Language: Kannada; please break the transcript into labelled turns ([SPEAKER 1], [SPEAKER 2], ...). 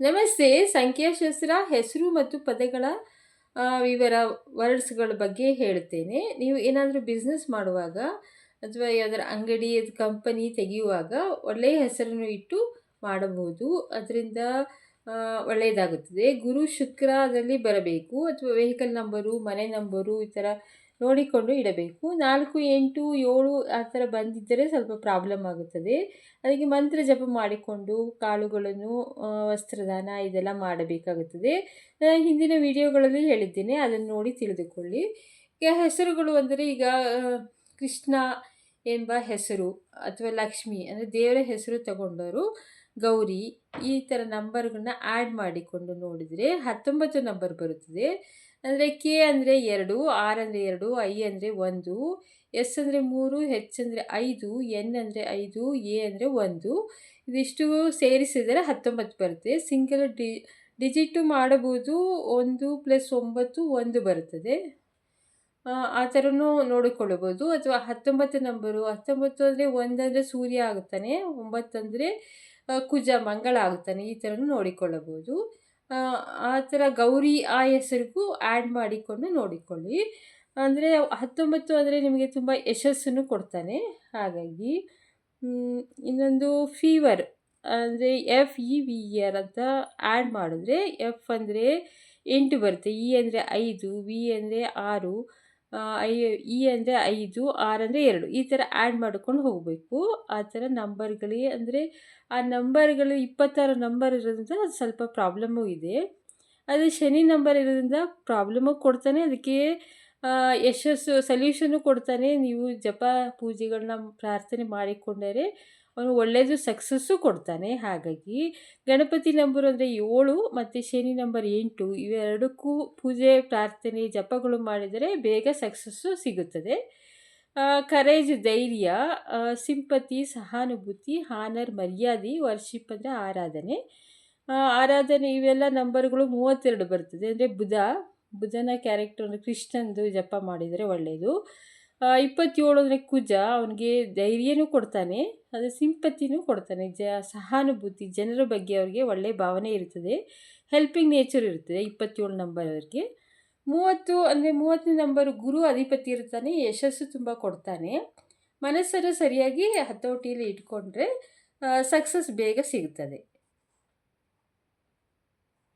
[SPEAKER 1] ನಮಸ್ತೆ. ಸಂಖ್ಯಾಶಾಸ್ತ್ರ ಹೆಸರು ಮತ್ತು ಪದಗಳ ವಿವರ ವರ್ಡ್ಸ್ಗಳ ಬಗ್ಗೆ ಹೇಳ್ತೇನೆ ನೀವು ಏನಾದರೂ ಬಿಸ್ನೆಸ್ ಮಾಡುವಾಗ ಅಥವಾ ಯಾವ್ದಾರ ಅಂಗಡಿ ಅದು ಕಂಪನಿ ತೆಗೆಯುವಾಗ ಒಳ್ಳೆಯ ಹೆಸರನ್ನು ಇಟ್ಟು ಮಾಡಬಹುದು. ಅದರಿಂದ ಒಳ್ಳೆಯದಾಗುತ್ತದೆ. ಗುರು ಶುಕ್ರದಲ್ಲಿ ಬರಬೇಕು ಅಥವಾ ವೆಹಿಕಲ್ ನಂಬರು ಮನೆ ನಂಬರು ಈ ಥರ ನೋಡಿಕೊಂಡು ಇಡಬೇಕು. ನಾಲ್ಕು, ಎಂಟು, ಏಳು ಆ ಥರ ಬಂದಿದ್ದರೆ ಸ್ವಲ್ಪ ಪ್ರಾಬ್ಲಮ್ ಆಗುತ್ತದೆ. ಅದಕ್ಕೆ ಮಂತ್ರ ಜಪ ಮಾಡಿಕೊಂಡು ಕಾಳುಗಳನ್ನು ವಸ್ತ್ರದಾನ ಇದೆಲ್ಲ ಮಾಡಬೇಕಾಗುತ್ತದೆ. ನಾನು ಹಿಂದಿನ ವಿಡಿಯೋಗಳಲ್ಲಿ ಹೇಳಿದ್ದೇನೆ. ಅದನ್ನು ನೋಡಿ ತಿಳಿದುಕೊಳ್ಳಿ. ಈಗ ಹೆಸರುಗಳು ಅಂದರೆ ಈಗ ಕೃಷ್ಣ ಎಂಬ ಹೆಸರು ಅಥವಾ ಲಕ್ಷ್ಮಿ ಅಂದರೆ ದೇವರ ಹೆಸರು ತಗೊಂಡವರು. ಗೌರಿ ಈ ಥರ ನಂಬರ್ಗಳನ್ನ ಆ್ಯಡ್ ಮಾಡಿಕೊಂಡು ನೋಡಿದರೆ ಹತ್ತೊಂಬತ್ತು ನಂಬರ್ ಬರುತ್ತದೆ. ಅಂದರೆ ಕೆ ಅಂದರೆ ಎರಡು ಆರ್ ಅಂದರೆ ಎರಡು ಐ ಅಂದರೆ ಒಂದು ಎಸ್ ಅಂದರೆ ಮೂರು ಹೆಚ್ ಅಂದರೆ ಐದು ಎನ್ ಅಂದರೆ ಐದು ಎ ಅಂದರೆ ಒಂದು. ಇದಿಷ್ಟು ಸೇರಿಸಿದರೆ ಹತ್ತೊಂಬತ್ತು ಬರುತ್ತೆ. ಸಿಂಗಲ್ ಡಿ ಡಿಜಿಟು ಮಾಡಬಹುದು ಒಂದು ಪ್ಲಸ್ ಒಂಬತ್ತು ಒಂದು ಬರುತ್ತದೆ. ಆ, ಥರನೂ ನೋಡಿಕೊಳ್ಳಬಹುದು. ಅಥವಾ ಹತ್ತೊಂಬತ್ತು ನಂಬರು ಹತ್ತೊಂಬತ್ತು ಅಂದರೆ ಒಂದಂದರೆ ಸೂರ್ಯ ಆಗುತ್ತಾನೆ ಒಂಬತ್ತು ಅಂದರೆ ಕುಜ ಮಂಗಳ ಆಗುತ್ತಾನೆ ಈ ಥರನೂ ನೋಡಿಕೊಳ್ಳಬಹುದು. ಆ, ಥರ ಗೌರಿ ಆ ಹೆಸರಿಗೂ ಆ್ಯಡ್ ಮಾಡಿಕೊಂಡು ನೋಡಿಕೊಳ್ಳಿ. ಅಂದರೆ ಹತ್ತೊಂಬತ್ತು ಅಂದರೆ ನಿಮಗೆ ತುಂಬ ಯಶಸ್ಸನ್ನು ಕೊಡ್ತಾನೆ. ಹಾಗಾಗಿ ಇನ್ನೊಂದು ಫೀವರ್ ಅಂದರೆ ಎಫ್ ಇ ವಿ ಆರ್ ಅಂತ ಆ್ಯಡ್ ಮಾಡಿದ್ರೆ ಎಫ್ ಅಂದರೆ ಎಂಟು ಬರುತ್ತೆ. ಇ ಅಂದರೆ ಐದು ವಿ ಅಂದರೆ ಆರು ಐ ಇ ಅಂದರೆ ಐದು, ಆರ್ ಅಂದರೆ ಎರಡು. ಈ ಥರ ಆ್ಯಡ್ ಮಾಡ್ಕೊಂಡು ಹೋಗಬೇಕು. ಆ ಥರ ನಂಬರ್ಗಳಿಗೆ ಅಂದರೆ ಆ ನಂಬರ್ಗಳು ಇಪ್ಪತ್ತಾರು ನಂಬರ್ ಇರೋದ್ರಿಂದ ಅದು ಸ್ವಲ್ಪ ಪ್ರಾಬ್ಲಮ್ಮು ಇದೆ. ಅದು ಶನಿ ನಂಬರ್ ಇರೋದ್ರಿಂದ ಪ್ರಾಬ್ಲಮ್ಮು ಕೊಡ್ತಾನೆ. ಅದಕ್ಕೆ ಯಶಸ್ಸು ಸೊಲ್ಯೂಷನ್ನು ಕೊಡ್ತಾನೆ. ನೀವು ಜಪ ಪೂಜೆಗಳನ್ನ ಪ್ರಾರ್ಥನೆ ಮಾಡಿಕೊಂಡರೆ ಅವನು ಒಳ್ಳೆಯದು ಸಕ್ಸಸ್ಸು ಕೊಡ್ತಾನೆ. ಹಾಗಾಗಿ ಗಣಪತಿ ನಂಬರ್ ಅಂದರೆ ಏಳು, ಮತ್ತು ಶನಿ ನಂಬರ್ ಎಂಟು, ಇವೆರಡಕ್ಕೂ ಪೂಜೆ, ಪ್ರಾರ್ಥನೆ, ಜಪಗಳು ಮಾಡಿದರೆ ಬೇಗ ಸಕ್ಸಸ್ಸು ಸಿಗುತ್ತದೆ. ಕರೇಜ್ ಧೈರ್ಯ ಸಿಂಪತಿ ಸಹಾನುಭೂತಿ ಹಾನರ್ ಮರ್ಯಾದೆ ವರ್ಷಿಪ್ ಅಂದರೆ ಆರಾಧನೆ. ಆರಾಧನೆ ಇವೆಲ್ಲ ನಂಬರ್ಗಳು ಮೂವತ್ತೆರಡು ಬರ್ತದೆ. ಅಂದರೆ ಬುಧ, ಬುಧನ ಕ್ಯಾರೆಕ್ಟರ್ ಕೃಷ್ಣಂದು ಜಪ ಮಾಡಿದರೆ ಒಳ್ಳೆಯದು. ಆ, ಇಪ್ಪತ್ತೇಳು ಅಂದರೆ ಕುಜ ಅವನಿಗೆ ಧೈರ್ಯನೂ ಕೊಡ್ತಾನೆ ಅದು ಸಿಂಪತಿನೂ ಕೊಡ್ತಾನೆ. ಜ ಸಹಾನುಭೂತಿ ಜನರ ಬಗ್ಗೆ ಅವರಿಗೆ ಒಳ್ಳೆಯ ಭಾವನೆ ಇರ್ತದೆ ಹೆಲ್ಪಿಂಗ್ ನೇಚರ್ ಇರ್ತದೆ ಇಪ್ಪತ್ತೇಳು ನಂಬರ್ ಅವರಿಗೆ. ಮೂವತ್ತು ಅಂದರೆ ಮೂವತ್ತನೇ ನಂಬರ್ ಗುರು ಅಧಿಪತಿ ಇರ್ತಾನೆ ಯಶಸ್ಸು ತುಂಬ ಕೊಡ್ತಾನೆ. ಮನಸ್ಸನ್ನು ಸರಿಯಾಗಿ ಹತೋಟಿಯಲ್ಲಿ ಇಟ್ಕೊಂಡ್ರೆ ಸಕ್ಸಸ್ ಬೇಗ ಸಿಗ್ತದೆ.